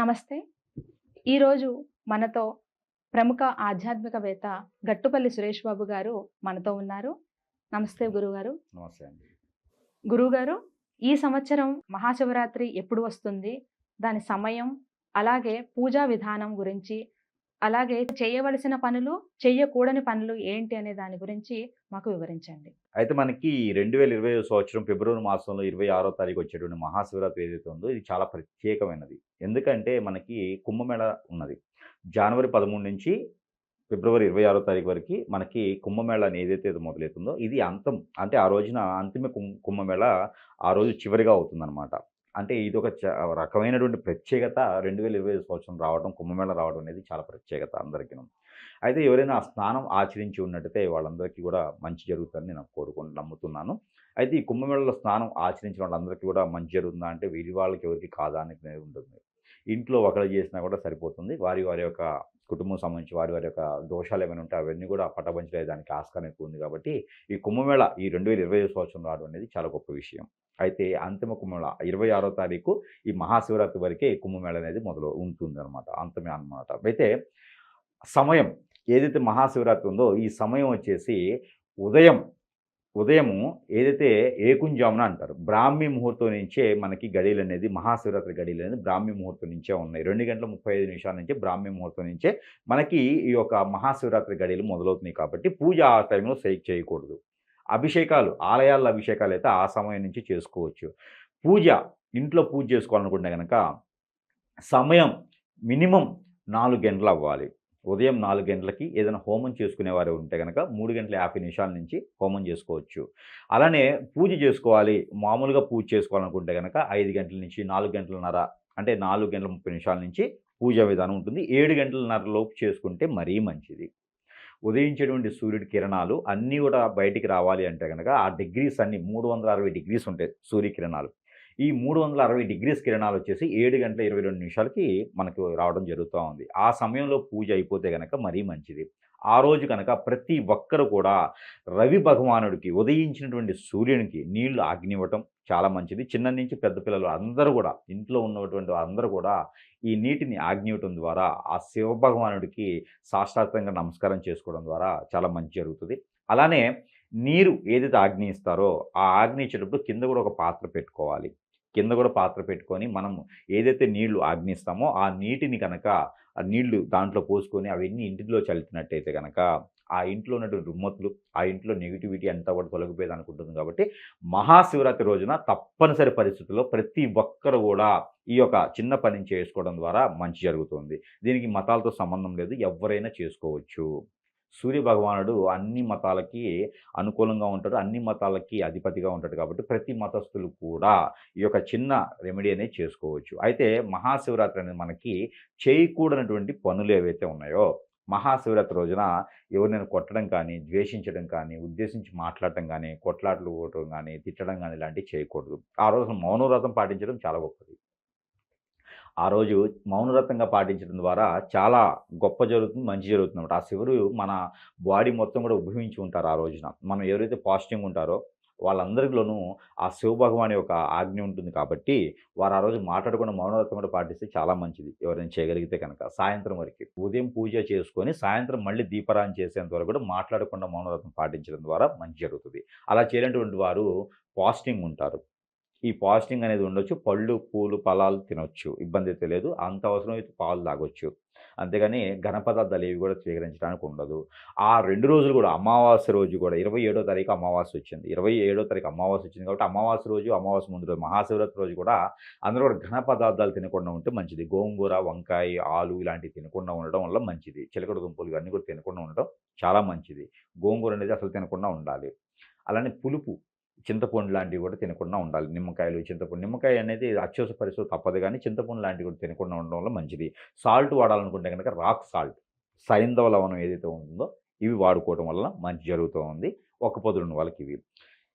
నమస్తే. ఈరోజు మనతో ప్రముఖ ఆధ్యాత్మికవేత్త గట్టుపల్లి సురేష్ బాబు గారు మనతో ఉన్నారు. నమస్తే గురుగారు. నమస్తే అండి. గురుగారు ఈ సంవత్సరం మహాశివరాత్రి ఎప్పుడు వస్తుంది? దాని సమయం అలాగే పూజా విధానం గురించి అలాగే చేయవలసిన పనులు చేయకూడని పనులు ఏంటి అనే దాని గురించి మాకు వివరించండి. అయితే మనకి రెండు వేల ఇరవై సంవత్సరం ఫిబ్రవరి మాసంలో ఇరవై ఆరో తారీఖు వచ్చేటువంటి మహాశివరాత్రి ఏదైతే ఉందో ఇది చాలా ప్రత్యేకమైనది. ఎందుకంటే మనకి కుంభమేళ ఉన్నది. జనవరి పదమూడు నుంచి ఫిబ్రవరి ఇరవై ఆరో తారీఖు వరకు మనకి కుంభమేళ అని ఏదైతే ఇది మొదలవుతుందో ఇది అంతం అంటే ఆ రోజున అంతిమ కుంభమేళ ఆ రోజు చివరిగా అవుతుందన్నమాట. అంటే ఇది ఒక చ- రకమైనటువంటి ప్రత్యేకత రెండు వేల ఇరవై సంవత్సరం రావడం కుంభమేళ రావడం అనేది చాలా ప్రత్యేకత అందరికీ అయితే ఎవరైనా ఆ స్నానం ఆచరించి ఉన్నట్టయితే వాళ్ళందరికీ కూడా మంచి జరుగుతుందని నేను కోరుకుని నమ్ముతున్నాను. అయితే ఈ కుంభమేళలో స్నానం ఆచరించిన వాళ్ళందరికీ కూడా మంచి జరుగుతుందా అంటే వీరి వాళ్ళకి ఎవరికి కాదా అనేది ఉంటుంది ఇంట్లో ఒకరు చేసినా కూడా సరిపోతుంది. వారి వారి యొక్క కుటుంబం సంబంధించి వారి వారి యొక్క దోషాలు ఏమైనా ఉంటే అవన్నీ కూడా పట్టబంచలేదానికి ఆస్కారం ఎక్కువ ఉంది కాబట్టి ఈ కుంభమేళ ఈ రెండు వేల ఇరవై సంవత్సరం రావడం అనేది చాలా గొప్ప విషయం. అయితే అంతిమ కుంభమేళ ఇరవై ఆరో తారీఖు ఈ మహాశివరాత్రి వరకే ఈ కుంభమేళ అనేది మొదలు ఉంటుంది అనమాట అంతమే అనమాట అయితే సమయం ఏదైతే మహాశివరాత్రి ఉందో ఈ సమయం వచ్చేసి ఉదయం ఉదయము ఏదైతే ఏకుంజామున అంటారు బ్రాహ్మీ ముహూర్తం నుంచే మనకి గడియలు అనేది మహాశివరాత్రి గడియలు అనేది బ్రాహ్మీ ముహూర్తం నుంచే ఉన్నాయి. రెండు గంటల ముప్పై ఐదు నిమిషాల నుంచి బ్రాహ్మీ ముహూర్తం నుంచే మనకి ఈ యొక్క మహాశివరాత్రి గడియలు మొదలవుతున్నాయి కాబట్టి పూజ ఆ టైంలో చేయ- చేయకూడదు. అభిషేకాలు ఆలయాల్లో అభిషేకాలు అయితే ఆ సమయం నుంచి చేసుకోవచ్చు. పూజ ఇంట్లో పూజ చేసుకోవాలనుకుంటే కనుక సమయం మినిమం నాలుగు గంటలు అవ్వాలి. ఉదయం నాలుగు గంటలకి ఏదైనా హోమం చేసుకునేవారు ఉంటే కనుక మూడు గంటల యాభై నిమిషాల నుంచి హోమం చేసుకోవచ్చు. అలానే పూజ చేసుకోవాలి మామూలుగా పూజ చేసుకోవాలనుకుంటే కనుక ఐదు గంటల నుంచి నాలుగు గంటలన్నర అంటే నాలుగు గంటల ముప్పై నిమిషాల నుంచి పూజా విధానం ఉంటుంది. ఏడు గంటలన్నర లోపు చేసుకుంటే మరీ మంచిది. ఉదయించేటువంటి సూర్యుడి కిరణాలు అన్నీ కూడా బయటికి రావాలి అంటే కనుక ఆ డిగ్రీస్ అన్ని మూడు వందల అరవై డిగ్రీస్ ఉంటాయి సూర్యకిరణాలు. ఈ మూడు వందల అరవై డిగ్రీస్ కిరణాలు వచ్చేసి ఏడు గంటల ఇరవై రెండు నిమిషాలకి మనకు రావడం జరుగుతూ ఉంది. ఆ సమయంలో పూజ అయిపోతే కనుక మరీ మంచిది. ఆ రోజు కనుక ప్రతి ఒక్కరు కూడా రవి భగవానుడికి ఉదయించినటువంటి సూర్యునికి నీళ్ళు ఆగ్నివ్వటం చాలా మంచిది. చిన్న నుంచి పెద్ద పిల్లలు అందరూ కూడా ఇంట్లో ఉన్నటువంటి అందరూ కూడా ఈ నీటిని ఆగ్నివ్వటం ద్వారా ఆ శివ భగవానుడికి సాష్టాత్తంగా నమస్కారం చేసుకోవడం ద్వారా చాలా మంచి జరుగుతుంది. అలానే నీరు ఏదైతే ఆగ్నేయిస్తారో ఆ ఆగ్నేయించేటప్పుడు కింద కూడా ఒక పాత్ర పెట్టుకోవాలి. కింద కూడా పాత్ర పెట్టుకొని మనం ఏదైతే నీళ్ళు ఆగ్నిస్తామో ఆ నీటిని కనుక ఆ నీళ్ళు దాంట్లో పోసుకొని అవన్నీ ఇంటిలో చల్లుతున్నట్టయితే కనుక ఆ ఇంట్లో ఉన్నటువంటి రుమ్మతులు ఆ ఇంట్లో నెగిటివిటీ అంతా కూడా తొలగిపోయేది అనుకుంటుంది కాబట్టి మహాశివరాత్రి రోజున తప్పనిసరి పరిస్థితుల్లో ప్రతి ఒక్కరు కూడా ఈ యొక్క చిన్న పనిని చేసుకోవడం ద్వారా మంచి జరుగుతుంది. దీనికి మతాలతో సంబంధం లేదు ఎవరైనా చేసుకోవచ్చు. సూర్య భగవానుడు అన్ని మతాలకి అనుకూలంగా ఉంటాడు అన్ని మతాలకి అధిపతిగా ఉంటాడు కాబట్టి ప్రతి మతస్థులు కూడా ఈ యొక్క చిన్న రెమెడీ అనేది చేసుకోవచ్చు. అయితే మహాశివరాత్రి అనేది మనకి చేయకూడనటువంటి పనులు ఏవైతే ఉన్నాయో మహాశివరాత్రి రోజున ఎవరినైనా కొట్టడం కానీ ద్వేషించడం కానీ ఉద్దేశించి మాట్లాడటం కానీ కొట్లాటలు పోవటం కానీ తిట్టడం కానీ ఇలాంటివి చేయకూడదు. ఆ రోజు మౌనవ్రతం పాటించడం చాలా గొప్పది. ఆ రోజు మౌనవ్రతంగా పాటించడం ద్వారా చాలా గొప్ప జరుగుతుంది మంచి జరుగుతుంది అనమాట ఆ శివుడు మన బాడీ మొత్తం కూడా ఉభవించి ఉంటారు ఆ రోజున. మనం ఎవరైతే పాజిటివ్ ఉంటారో వాళ్ళందరిలోనూ ఆ శివ భగవాన్ యొక్క ఆజ్ఞ ఉంటుంది కాబట్టి వారు ఆ రోజు మాట్లాడకుండా మౌనవ్రతం కూడా పాటిస్తే చాలా మంచిది. ఎవరైనా చేయగలిగితే కనుక సాయంత్రం వరకు. ఉదయం పూజ చేసుకొని సాయంత్రం మళ్ళీ దీపారాయణ చేసేంత వరకు కూడా మాట్లాడకుండా మౌనవ్రతం పాటించడం ద్వారా మంచి జరుగుతుంది. అలా చేయనటువంటి వారు పాజిటింగ్ ఉంటారు. ఈ పాజిటింగ్ అనేది ఉండొచ్చు. పళ్ళు పూలు ఫలాలు తినొచ్చు. ఇబ్బంది అయితే లేదు. అంత అవసరం అయితే పాలు తాగొచ్చు. అంతేగాని ఘన పదార్థాలు ఏవి కూడా స్వీకరించడానికి ఉండదు. ఆ రెండు రోజులు కూడా అమావాస్య రోజు కూడా ఇరవై ఏడో తారీఖు అమావాస్య వచ్చింది. ఇరవై ఏడో తారీఖు అమావాస్య వచ్చింది కాబట్టి అమావాస్య రోజు అమావాస్య ముందు రోజు మహాశివరాత్రి రోజు కూడా అందరూ కూడా ఘన పదార్థాలు తినకుండా ఉంటే మంచిది. గోంగూర వంకాయ ఆలు ఇలాంటివి తినకుండా ఉండడం వల్ల మంచిది. చిలకడ దుంపలు ఇవన్నీ కూడా తినకుండా ఉండడం చాలా మంచిది. గోంగూర అనేది అసలు తినకుండా ఉండాలి. అలానే పులుపు. చింతపండు లాంటివి కూడా తినకుండా ఉండాలి. నిమ్మకాయలు చింతపండు నిమ్మకాయ అనేది అత్యవసర పరిస్థితి తప్పదు కానీ చింతపండు లాంటివి కూడా తినకుండా ఉండడం వల్ల మంచిది. సాల్ట్ వాడాలనుకుంటే కనుక రాక్ సాల్ట్ సైంధవ లవణం ఏదైతే ఉంటుందో ఇవి వాడుకోవడం వల్ల మంచి జరుగుతూ ఉంది. ఒక పొదులున్న వాళ్ళకి ఇవి.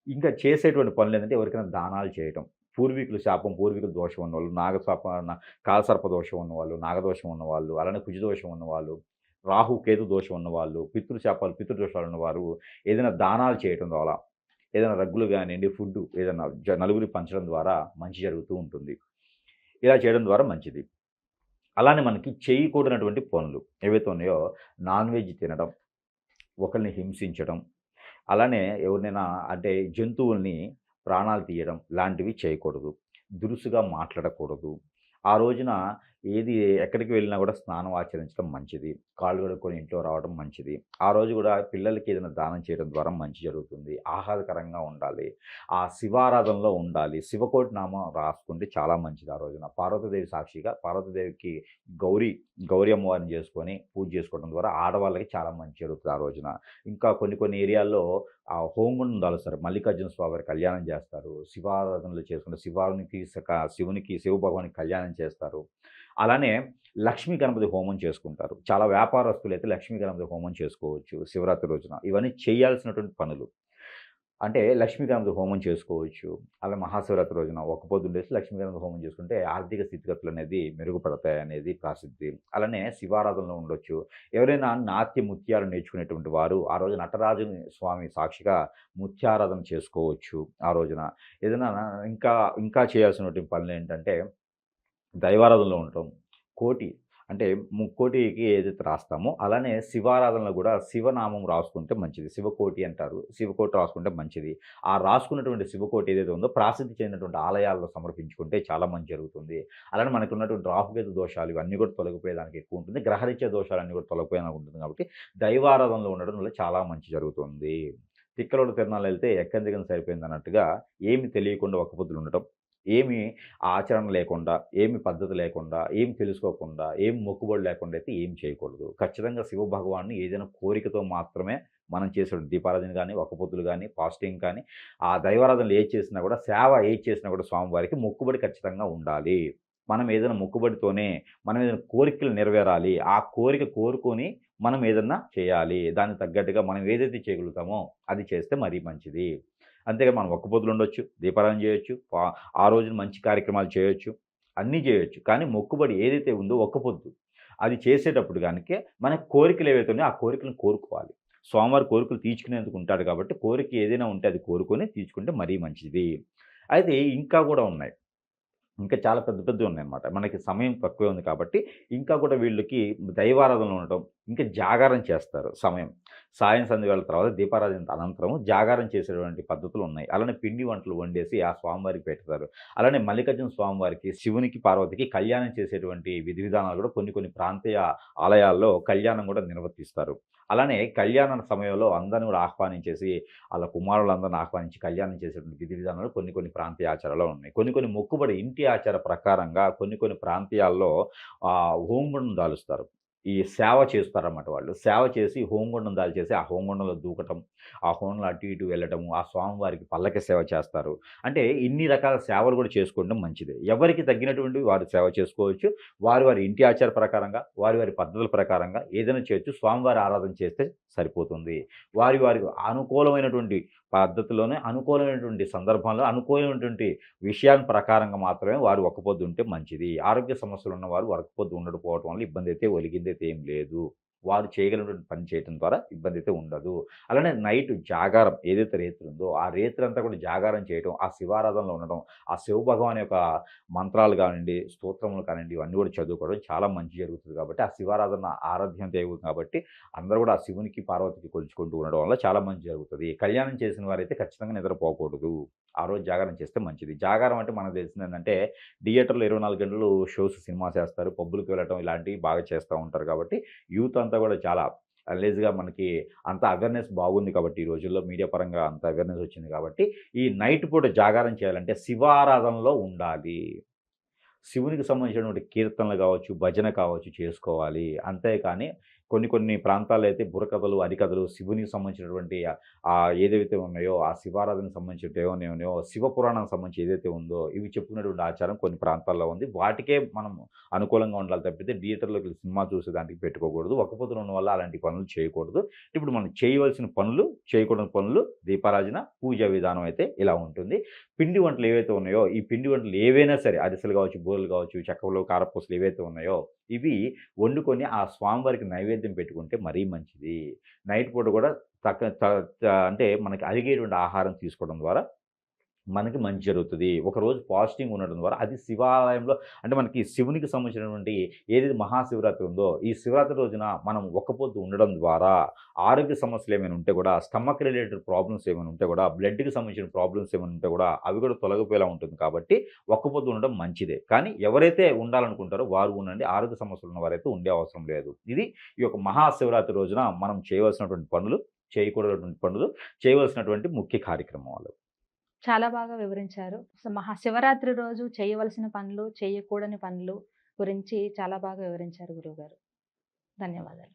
ఇంకా చేసేటువంటి పనులు ఏంటంటే ఎవరికైనా దానాలు చేయటం. పూర్వీకులు శాపం పూర్వీకుల దోషం ఉన్నవాళ్ళు నాగశాప కాలసర్ప దోషం ఉన్నవాళ్ళు నాగదోషం ఉన్నవాళ్ళు అలానే కుజదోషం ఉన్నవాళ్ళు రాహు కేతు దోషం ఉన్నవాళ్ళు పితృశాపాలు పితృదోషాలు ఉన్నవారు ఏదైనా దానాలు చేయటం ద్వారా ఏదైనా రగ్గులు కానివ్వండి ఫుడ్ ఏదైనా జ- నలుగురికి పంచడం ద్వారా మంచి జరుగుతూ ఉంటుంది. ఇలా చేయడం ద్వారా మంచిది. అలానే మనకి చేయకూడనటువంటి పనులు ఏవైతే ఉన్నాయో నాన్ వెజ్ తినడం ఒకరిని హింసించడం అలానే ఎవరినైనా అంటే జంతువుల్ని ప్రాణాలు తీయడం లాంటివి చేయకూడదు. దురుసుగా మాట్లాడకూడదు. ఆ రోజున ఏది ఎక్కడికి వెళ్ళినా కూడా స్నానం ఆచరించడం మంచిది. కాళ్ళు కడుక్కొని ఇంట్లో రావడం మంచిది. ఆ రోజు కూడా పిల్లలకి ఏదైనా దానం చేయడం ద్వారా మంచి జరుగుతుంది. ఆహ్లాదకరంగా ఉండాలి. ఆ శివారాధనలో ఉండాలి. శివకోటి నామం రాసుకుంటే చాలా మంచిది ఆ రోజున. పార్వతీదేవి సాక్షిగా పార్వతీదేవికి గౌరీ గౌరీ అమ్మవారిని చేసుకొని పూజ చేసుకోవడం ద్వారా ఆడవాళ్ళకి చాలా మంచి జరుగుతుంది ఆ రోజున. ఇంకా కొన్ని కొన్ని ఏరియాల్లో ఆ హోంగుండం దాలుస్తారు మల్లికార్జున స్వామి కళ్యాణం చేస్తారు. శివారాధనలు చేసుకుంటే శివానికి శివునికి శివ భగవానికి కళ్యాణం చేస్తారు. అలానే లక్ష్మీ గణపతి హోమం చేసుకుంటారు. చాలా వ్యాపారస్తులు అయితే లక్ష్మీ గణపతి హోమం చేసుకోవచ్చు శివరాత్రి రోజున. ఇవన్నీ చేయాల్సినటువంటి పనులు. అంటే లక్ష్మీ గణపతి హోమం చేసుకోవచ్చు అలా మహాశివరాత్రి రోజున. ఒక పొద్దుండేసి లక్ష్మీ గణపతి హోమం చేసుకుంటే ఆర్థిక స్థితిగతులు అనేది మెరుగుపడతాయి అనేది ప్రసిద్ధి. అలానే శివారాధనలో ఉండొచ్చు. ఎవరైనా నాట్య ముత్యాలు నేర్చుకునేటువంటి వారు ఆ రోజు నటరాజు స్వామి సాక్షిగా ముత్యారాధన చేసుకోవచ్చు ఆ రోజున. ఏదైనా ఇంకా ఇంకా చేయాల్సినటువంటి పనులు ఏంటంటే దైవారాధనలో ఉండటం కోటి అంటే ముక్కోటికి ఏదైతే రాస్తామో అలానే శివారాధనలో కూడా శివనామం రాసుకుంటే మంచిది. శివకోటి అంటారు. శివకోటి రాసుకుంటే మంచిది. ఆ రాసుకున్నటువంటి శివకోటి ఏదైతే ఉందో ప్రాసిద్ధి చెందినటువంటి ఆలయాల్లో సమర్పించుకుంటే చాలా మంచి జరుగుతుంది. అలానే మనకు ఉన్నటువంటి రాహుకేతు దోషాలు ఇవన్నీ కూడా తొలగిపోయేదానికి ఎక్కువ ఉంటుంది. గ్రహరీత్య దోషాలు అన్నీ కూడా తొలగిపోయేదానికి ఉంటుంది కాబట్టి దైవారాధనలో ఉండడం వల్ల చాలా మంచి జరుగుతుంది. తిక్కలోడు తిరణాలు వెళ్తే ఎక్కడి దిగన సరిపోయింది అన్నట్టుగా ఏమి తెలియకుండా ఒక్కపొద్దులు ఉండటం ఏమి ఆచరణ లేకుండా ఏమి పద్ధతి లేకుండా ఏం తెలుసుకోకుండా ఏం మొక్కుబడి లేకుండా అయితే ఏం చేయకూడదు. ఖచ్చితంగా శివ భగవాన్ని ఏదైనా కోరికతో మాత్రమే మనం చేసే దీపారాధన కానీ ఒక కానీ ఫాస్టింగ్ కానీ ఆ దైవారాధనలు ఏది చేసినా కూడా సేవ ఏది చేసినా కూడా స్వామివారికి మొక్కుబడి ఖచ్చితంగా ఉండాలి. మనం ఏదైనా మొక్కుబడితోనే మనం ఏదైనా కోరికలు నెరవేరాలి. ఆ కోరిక కోరుకొని మనం ఏదన్నా చేయాలి. దానికి తగ్గట్టుగా మనం ఏదైతే చేయగలుగుతామో అది చేస్తే మరీ మంచిది. అంతేగా మనం ఒక్క పొద్దులు ఉండొచ్చు దీపారాధన చేయొచ్చు ఆ రోజున మంచి కార్యక్రమాలు చేయొచ్చు అన్నీ చేయొచ్చు. కానీ మొక్కుబడి ఏదైతే ఉందో ఒక్క పొద్దు అది చేసేటప్పుడు కనుక మన కోరికలు ఏవైతే ఉన్నాయో ఆ కోరికలను కోరుకోవాలి. స్వామివారి కోరికలు తీర్చుకునేందుకు ఉంటాడు కాబట్టి కోరిక ఏదైనా ఉంటే అది కోరుకొని తీర్చుకుంటే మరీ మంచిది. అయితే ఇంకా కూడా ఉన్నాయి. ఇంకా చాలా పెద్ద పెద్దవి ఉన్నాయన్నమాట. మనకి సమయం తక్కువే ఉంది కాబట్టి ఇంకా కూడా వీళ్ళకి దైవారాధనలు ఉండటం ఇంకా జాగారం చేస్తారు సమయం. సాయం సంధి వేళ తర్వాత దీపారాధన అనంతరం జాగారం చేసేటువంటి పద్ధతులు ఉన్నాయి. అలానే పిండి వంటలు వండేసి ఆ స్వామివారికి పెడతారు. అలానే మల్లికార్జున స్వామివారికి శివునికి పార్వతికి కళ్యాణం చేసేటువంటి విధి విధానాలు కూడా కొన్ని కొన్ని ప్రాంతీయ ఆలయాల్లో కళ్యాణం కూడా నిర్వర్తిస్తారు. అలానే కళ్యాణ సమయంలో అందరిని కూడా ఆహ్వానించేసి వాళ్ళ కుమారులందరిని ఆహ్వానించి కళ్యాణం చేసేటువంటి విధి విధానాలు కొన్ని కొన్ని ప్రాంతీయ ఆచారాలు ఉన్నాయి. కొన్ని కొన్ని మొక్కుబడి ఇంటి ఆచార ప్రకారంగా కొన్ని కొన్ని ప్రాంతీయాల్లో ఆ, దాలుస్తారు. ఈ సేవ చేస్తారన్నమాట వాళ్ళు. సేవ చేసి హోంగుండం దాల్చేసి ఆ హోంగుండంలో దూకటం ఆ హోంలో అటు ఇటు వెళ్ళటము ఆ స్వామివారికి పల్లకి సేవ చేస్తారు. అంటే ఇన్ని రకాల సేవలు కూడా చేసుకోవడం మంచిదే. ఎవరికి తగ్గినటువంటి వారు సేవ చేసుకోవచ్చు. వారి వారి ఇంటి ఆచార ప్రకారంగా వారి వారి పద్ధతుల ప్రకారంగా ఏదైనా చేయొచ్చు. స్వామివారి ఆరాధన చేస్తే సరిపోతుంది. వారి వారికి అనుకూలమైనటువంటి పద్ధతిలోనే అనుకూలమైనటువంటి సందర్భంలో అనుకూలమైనటువంటి విషయాల ప్రకారంగా మాత్రమే వారు ఒక్కపొద్దు ఉంటే మంచిది. ఆరోగ్య సమస్యలు ఉన్నవారు ఒక్కపొద్దు ఉండకపోవడం వల్ల ఇబ్బంది అయితే ఒలిగింది అయితే ఏం లేదు. వారు చేయగలిగినటువంటి పని చేయడం ద్వారా ఇబ్బంది అయితే ఉండదు. అలానే నైట్ జాగారం ఏదైతే రేత్రి ఉందో ఆ రేత్రి అంతా కూడా జాగారం చేయడం ఆ శివారాధనలో ఉండడం ఆ శివ భగవాన్ యొక్క మంత్రాలు కానివ్వండి స్తోత్రములు కానివ్వండి ఇవన్నీ కూడా చదువుకోవడం చాలా మంచి జరుగుతుంది కాబట్టి ఆ శివారాధన ఆరాధ్యం దేవుడు కాబట్టి అందరూ కూడా ఆ శివునికి పార్వతికి కొలుచుకుంటూ ఉండడం వల్ల చాలా మంచి జరుగుతుంది. కళ్యాణం చేసిన వారైతే ఖచ్చితంగా నిద్రపోకూడదు. ఆ రోజు జాగారం చేస్తే మంచిది. జాగారం అంటే మనకు తెలిసింది ఏంటంటే థియేటర్లో ఇరవై నాలుగు గంటలు షోస్ సినిమా చేస్తారు. పబ్బులకు వెళ్ళటం ఇలాంటివి బాగా చేస్తూ ఉంటారు కాబట్టి యూత్ అంతా కూడా చాలా లేజ్గా మనకి అంత అవేర్నెస్ బాగుంది కాబట్టి ఈ రోజుల్లో మీడియా పరంగా అంత అవేర్నెస్ వచ్చింది కాబట్టి ఈ నైట్ పూట జాగారం చేయాలంటే శివారాధనలో ఉండాలి. శివునికి సంబంధించినటువంటి కీర్తనలు కావచ్చు భజన కావచ్చు చేసుకోవాలి. అంతేకాని కొన్ని కొన్ని ప్రాంతాల్లో అయితే బుర్రకథలు అరికథలు శివునికి సంబంధించినటువంటి ఆ- ఏదైతే ఉన్నాయో ఆ శివారాధనకు సంబంధించిన ఏమైనా ఉన్నాయో శివ పురాణానికి సంబంధించి ఏదైతే ఉందో ఇవి చెప్పుకునేటువంటి ఆచారం కొన్ని ప్రాంతాల్లో ఉంది. వాటికే మనం అనుకూలంగా ఉండాలి తప్పితే థియేటర్లోకి సినిమా చూసే దానికి పెట్టుకోకూడదు. ఒక పొద్దున ఉన్న వల్ల అలాంటి పనులు చేయకూడదు. ఇప్పుడు మనం చేయవలసిన పనులు చేయకూడని పనులు దీపారాజన పూజా విధానం అయితే ఇలా ఉంటుంది. పిండి వంటలు ఏవైతే ఉన్నాయో ఈ పిండి వంటలు ఏవైనా సరే అరిసెలు కావచ్చు బూరలు కావచ్చు చక్కలు కారపూసలు ఏవైతే ఉన్నాయో ఇవి వండుకొని ఆ స్వామివారికి నైవేద్యం పెట్టుకుంటే మరీ మంచిది. నైట్ పూట కూడా తక్క అంటే మనకి అరిగేటువంటి ఆహారం తీసుకోవడం ద్వారా మనకి మంచి జరుగుతుంది. ఒకరోజు పాజిటివ్ ఉండడం ద్వారా అది శివాలయంలో అంటే మనకి శివునికి సంబంధించినటువంటి ఏదైతే మహాశివరాత్రి ఉందో ఈ శివరాత్రి రోజున మనం ఒక్కపోతు ఉండడం ద్వారా ఆరోగ్య సమస్యలు ఏమైనా ఉంటే కూడా స్టమక్ రిలేటెడ్ ప్రాబ్లమ్స్ ఏమైనా ఉంటే కూడా బ్లడ్కి సంబంధించిన ప్రాబ్లమ్స్ ఏమైనా ఉంటే కూడా అవి కూడా తొలగిపోయేలా ఉంటుంది కాబట్టి ఒక్కపోతు ఉండడం మంచిదే. కానీ ఎవరైతే ఉండాలనుకుంటారో వారు ఉండండి. ఆరోగ్య సమస్యలు ఉన్న వారైతే ఉండే అవసరం లేదు. ఇది ఈ యొక్క మహాశివరాత్రి రోజున మనం చేయవలసినటువంటి పనులు చేయకూడనటువంటి పనులు చేయవలసినటువంటి ముఖ్య కార్యక్రమాలు. చాలా బాగా వివరించారు. మహాశివరాత్రి రోజు చేయవలసిన పనులు చేయకూడని పనులు గురించి చాలా బాగా వివరించారు గురువుగారు. ధన్యవాదాలు.